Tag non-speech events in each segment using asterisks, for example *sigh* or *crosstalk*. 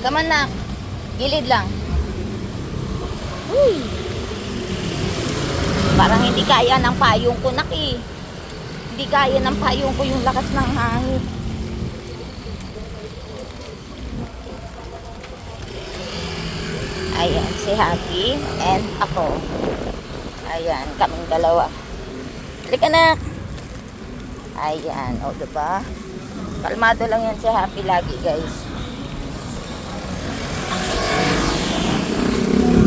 On na. Gilid lang. Uy. Parang hindi kaya ng payong ko, nak eh. Hindi kaya ng payong ko yung lakas ng hangin. Ayan, si Happy and ako. Ayan, kaming dalawa. Halika na. Ayan, o diba? Kalmado lang yan si Happy lagi, guys.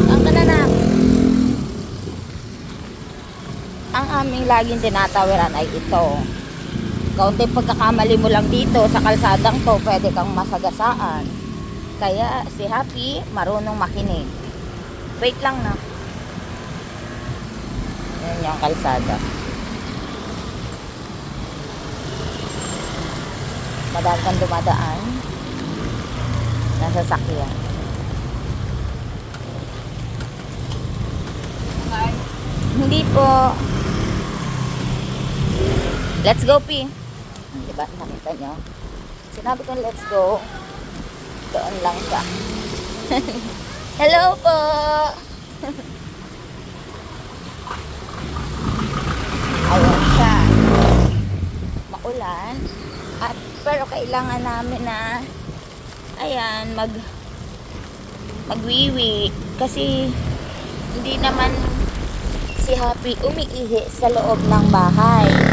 Ang ka na na. Ang aming laging tinatawiran ay ito. Kaunti pagkakamali mo lang dito sa kalsadang to, pwede kang masagasaan. Kaya si Happy marunong makinig. Wait lang na. Yan yung kalsada. Madami kang dumadaan. Nasa sakyan. Hindi po. Let's go, P. Diba? Nakita nyo? Sinabi ko let's go. Doon lang siya. *laughs* Hello po! *laughs* Ayan siya. Maulan. At, pero kailangan namin na ayan, mag magwiwi. Kasi hindi naman si Happy umiihi sa loob ng bahay.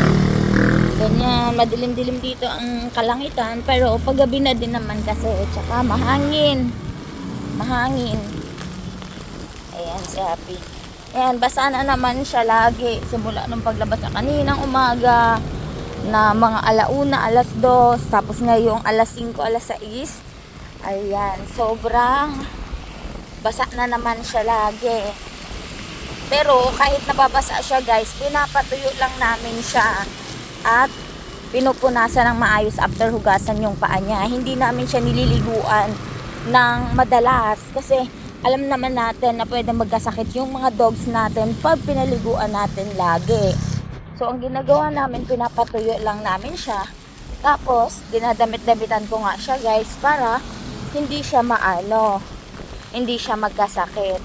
Madilim-dilim dito ang kalangitan, pero paggabi na din naman kasi, tsaka mahangin. Mahangin. Ayan, si Happy. Ayan, basa na naman siya lagi. Simula nung paglabas niya kaninang umaga, na mga alauna, alas dos, tapos ngayong alas 5, alas 6. Ayan, sobrang basa na naman siya lagi. Pero kahit nababasa siya guys, pinapatuyo lang namin siya at pinupunasan ng maayos after hugasan yung paa niya. Hindi namin siya nililiguan ng madalas kasi alam naman natin na pwede magkasakit yung mga dogs natin pag pinaliguan natin lagi. So ang ginagawa namin, pinapatuyo lang namin siya. Tapos, dinadamit-damitan ko nga siya guys para hindi siya maano, hindi siya magkasakit.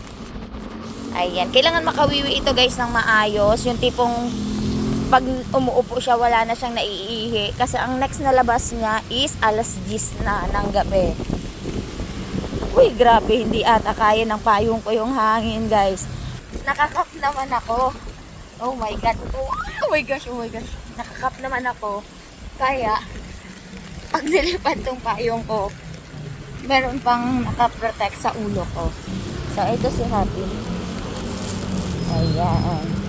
Ayan. Kailangan makawiwi ito guys ng maayos. Yung tipong pag umuupo siya, wala na siyang naiihi. Kasi ang next na labas niya is alas 10 na ng gabi. Uy, grabe. Hindi ata kaya ng payong ko yung hangin guys. Nakakap naman ako. Oh my God. Oh, my gosh, oh my gosh. Nakakap naman ako. Kaya, pag nilipad tong payong ko, meron pang nakaprotect sa ulo ko. So, ito si Happy. Ayan.